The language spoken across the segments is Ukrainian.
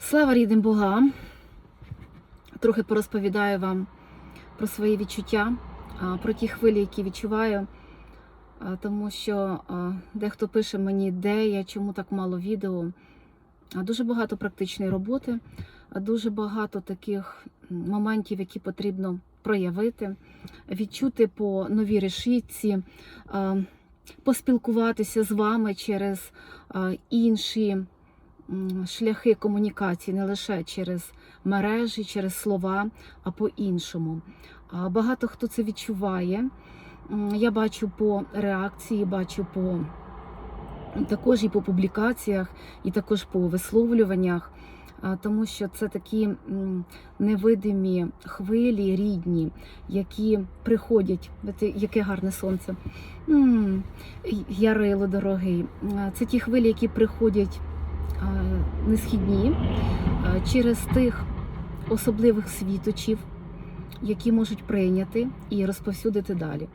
Слава рідним богам! Трохи порозповідаю вам про свої відчуття, про ті хвилі, які відчуваю, тому що дехто пише мені, де я, чому так мало відео. Дуже багато практичної роботи, дуже багато таких моментів, які потрібно проявити, відчути по новій решітці, поспілкуватися з вами через інші шляхи комунікації, не лише через мережі, через слова, а по-іншому. Багато хто це відчуває. Я бачу по реакції, бачу по також і по публікаціях, і також по висловлюваннях, тому що це такі невидимі хвилі рідні, які приходять. Яке гарне сонце. Ярило дорогий. Це ті хвилі, які приходять несхідні через тих особливих світочів, які можуть прийняти і розповсюдити далі.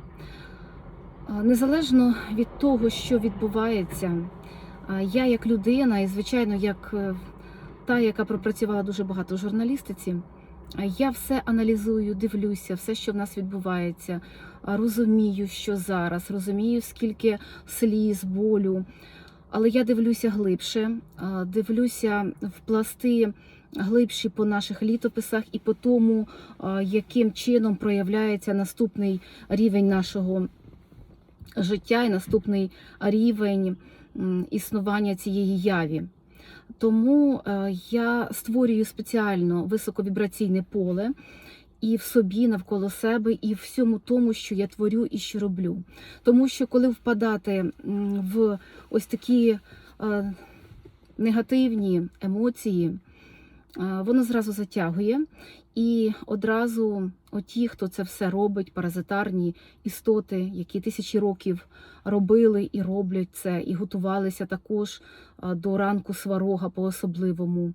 Незалежно від того, що відбувається, я як людина, і звичайно, як е, та, яка пропрацювала дуже багато в журналістиці, я все аналізую, дивлюся, все, що в нас відбувається, розумію, що зараз, розумію, скільки сліз, болю. Але я дивлюся глибше, дивлюся в пласти глибші по наших літописах і по тому, яким чином проявляється наступний рівень нашого життя і наступний рівень існування цієї яві. Тому е, я створюю спеціально високовібраційне поле і в собі, навколо себе, і в всьому тому, що я творю і що роблю. Тому що коли впадати в ось такі е, негативні емоції, е, воно зразу затягує. І одразу оті, хто це все робить, паразитарні істоти, які тисячі років робили і роблять це, і готувалися також до ранку сварога по-особливому,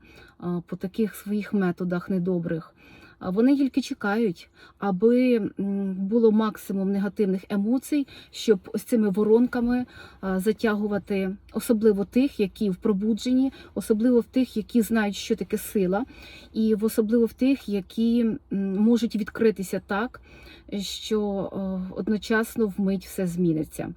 по таких своїх методах недобрих. Вони тільки чекають, аби було максимум негативних емоцій, щоб ось цими воронками затягувати, особливо тих, які в пробудженні, особливо в тих, які знають, що таке сила, і особливо в тих, які можуть відкритися так, що одночасно вмить все зміниться.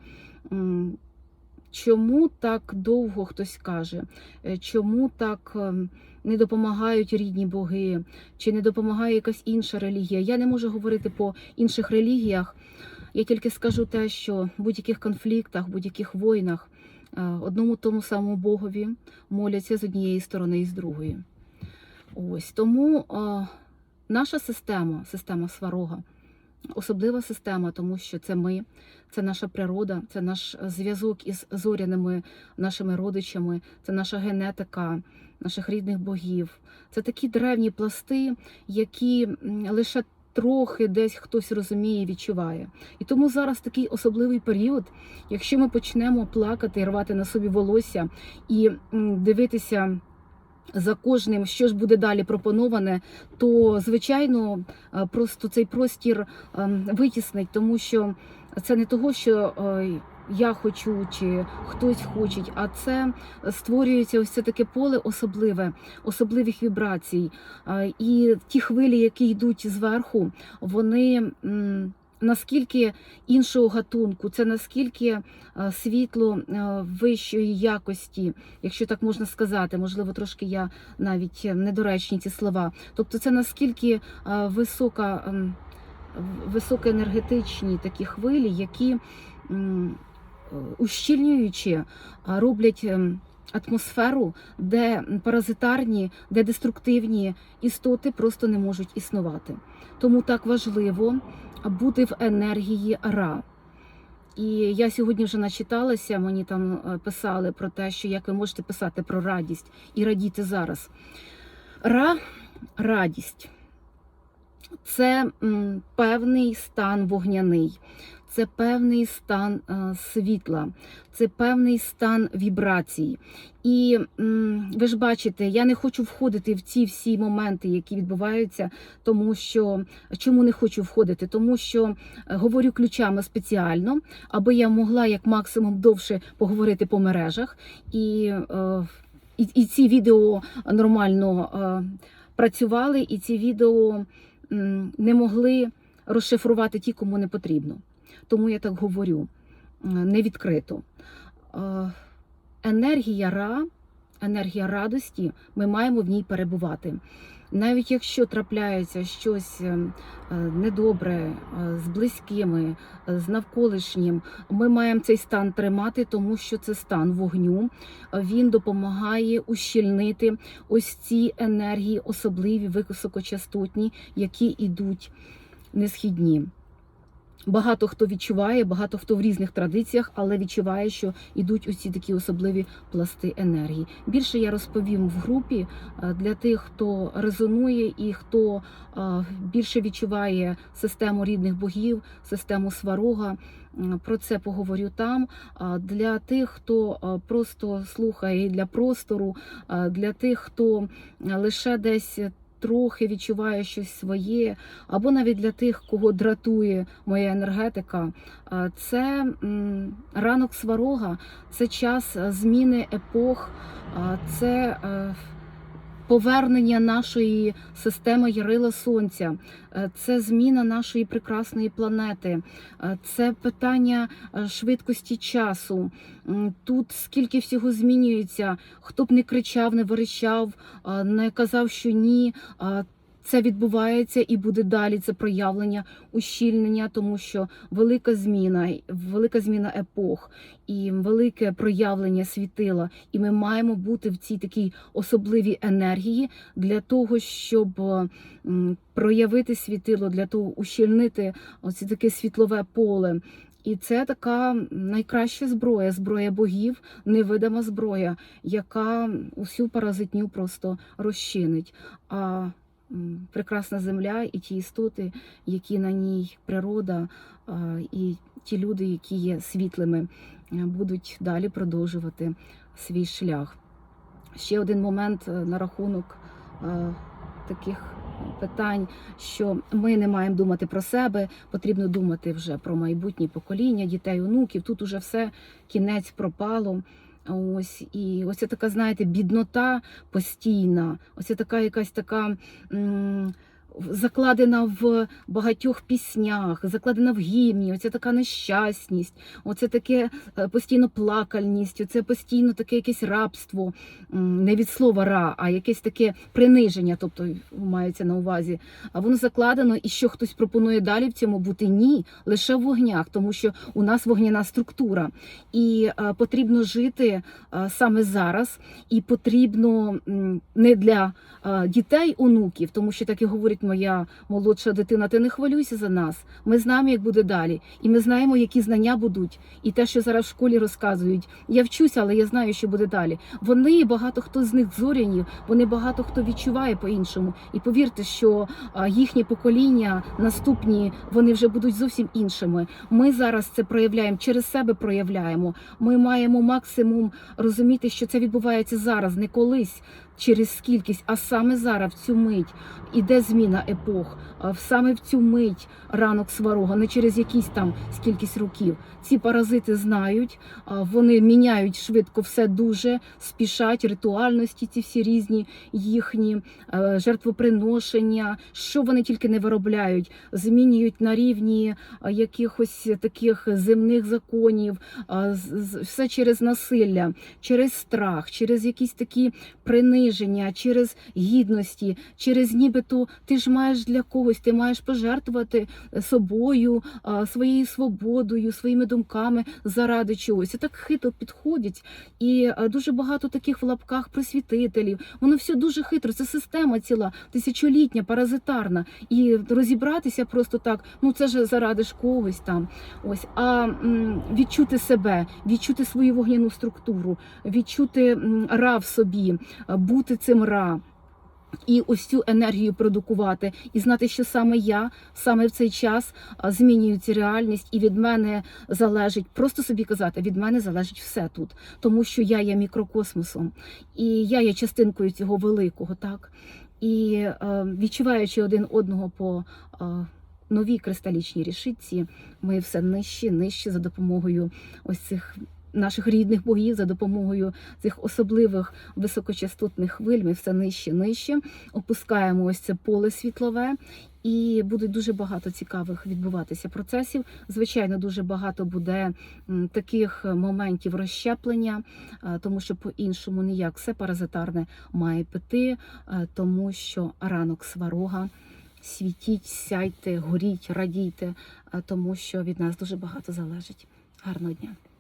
Чому так довго хтось каже? Е, Чому так ем, не допомагають рідні боги, чи не допомагає якась інша релігія? Я не можу говорити по інших релігіях. Я тільки скажу те, що в будь-яких конфліктах, в будь-яких війнах е, одному тому самому Богові моляться з однієї сторони і з другої. Ось тому е, наша система, система сварога, особлива система, тому що це ми, це наша природа, це наш зв'язок із зоряними нашими родичами, це наша генетика наших рідних богів. Це такі древні пласти, які лише трохи десь хтось розуміє відчуває. І тому зараз такий особливий період, якщо ми почнемо плакати рвати на собі волосся і дивитися. За кожним, що ж буде далі пропоноване, то звичайно е, просто цей простір ем, витіснить, тому що це не того, що е, я хочу чи хтось хоче, а це створюється ось це таке поле особливе, особливих вібрацій. Е, І ті хвилі, які йдуть зверху, вони. Наскільки іншого гатунку, це наскільки е, світло е, вищої якості, якщо так можна сказати, можливо, трошки я навіть недоречні ці слова. Тобто, це наскільки е, висока, ем, високоенергетичні такі хвилі, які ущільнюючи, роблять ем, атмосферу, де паразитарні, де деструктивні істоти просто не можуть існувати. Тому так важливо бути в енергії ра. І я сьогодні вже начиталася, мені там е, писали про те, що як ви можете писати про радість і радіти зараз. Ра радість це м, певний стан вогняний, це певний стан е, світла, це певний стан вібрацій. І ви ж бачите, я не хочу входити в ці всі моменти, які відбуваються, тому що чому не хочу входити? Тому що е, говорю ключами спеціально, аби я могла як максимум довше поговорити по мережах і. Е, і, і ці відео нормально працювали, і ці відео не могли розшифрувати ті, кому не потрібно. Тому я так говорю е, не відкрито. Е, Енергія ра, енергія радості, ми маємо в ній перебувати. Навіть якщо трапляється щось е, е, недобре е, з близькими, з навколишнім, ми маємо цей стан тримати, тому що це стан вогню. Він допомагає ущільнити ось ці енергії, особливі високочастотні, які йдуть несхідні. Багато хто відчуває, багато хто в різних традиціях, але відчуває, що йдуть усі такі особливі пласти енергії. Більше я розповім в групі е, для тих, хто резонує і хто е, більше відчуває систему рідних богів, систему сварога. Про це поговорю там. Для тих, хто е, просто слухає для простору, е, для тих, хто е, лише десь трохи відчуває щось своє, або навіть для тих, кого дратує моя енергетика. Це ранок сварога, це час зміни епох, це е, повернення нашої системи Ярила Сонця, е, це зміна нашої прекрасної планети, е, це питання е, швидкості часу. Тут скільки всього змінюється, хто б не кричав, не верещав, не казав, що ні. Це відбувається і буде далі. Це проявлення ущільнення, тому що велика зміна, велика зміна епох і велике проявлення світила. І ми маємо бути в цій такій особливій енергії для того, щоб е, проявити світило, для того ущільнити оце таке світлове поле. І це така найкраща зброя, зброя богів, невидима зброя, яка усю паразитню просто розчинить. А прекрасна земля і ті істоти, які на ній природа, і ті люди, які є світлими, е, будуть далі продовжувати свій шлях. Ще один момент е, на рахунок е, таких питань, що ми не маємо думати про себе, потрібно думати вже про майбутнє покоління, дітей, онуків. Тут уже все кінець пропало. Ось і ось така, знаєте, біднота постійна, ось така якась така. м, Закладена в багатьох піснях, закладена в гімні, оця така нещасність, оце таке е, постійно плакальність, оце постійно таке якесь рабство, не від слова ра, а якесь таке приниження, тобто мається на увазі. А воно закладено, і що хтось пропонує далі в цьому бути ні, лише в вогнях, тому що у нас вогняна структура, і е, потрібно жити е, саме зараз, і потрібно не для дітей, онуків, тому що так і говорить моя молодша дитина, ти не хвилюйся за нас. Ми знаємо, як буде далі, і ми знаємо, які знання будуть, і те, що зараз в школі розказують. Я вчуся, але я знаю, що буде далі. Вони багато хто з них зоряні, вони багато хто відчуває по-іншому. І повірте, що їхнє покоління наступні вони вже будуть зовсім іншими. Ми зараз це проявляємо через себе проявляємо. Ми маємо максимум розуміти, що це відбувається зараз, не колись. Через скількись, а саме зараз, в цю мить, іде зміна епох. А Саме в цю мить ранок сварога, не через якісь там скількись років. Ці паразити знають, вони міняють швидко все дуже, спішать, ритуальності, ці всі різні їхні е, жертвоприношення, що вони тільки не виробляють, змінюють на рівні якихось таких земних законів, все через насилля, через страх, через якісь такі приниження, через гідності, через нібито ти ж маєш для когось, ти маєш пожертвувати собою, своєю свободою, своїми думками заради чогось. І так хитро підходять. І дуже багато таких в лапках просвітителів. Воно все дуже хитро. Це система ціла, тисячолітня, паразитарна. І розібратися просто так, ну це ж заради ж когось там. Ось, а відчути себе, відчути свою вогняну структуру, відчути ра в собі, бути цим ра. І ось цю енергію продукувати, і знати, що саме я саме в цей час змінюю цю реальність, і від мене залежить просто собі казати, від мене залежить все тут, тому що я є мікрокосмосом, і я є частинкою цього великого, так? І е, відчуваючи один одного по е, новій кристалічній рішитці, ми все нижче, нижче за допомогою ось цих наших рідних богів за допомогою цих особливих високочастотних хвиль. Ми все нижче, нижче опускаємо ось це поле світлове. І буде дуже багато цікавих відбуватися процесів. Звичайно, дуже багато буде таких моментів розщеплення, е, тому що по-іншому ніяк все паразитарне має піти, е, тому що ранок сварога. Світіть, сяйте, горіть, радійте, е, тому що від нас дуже багато залежить. Гарного дня!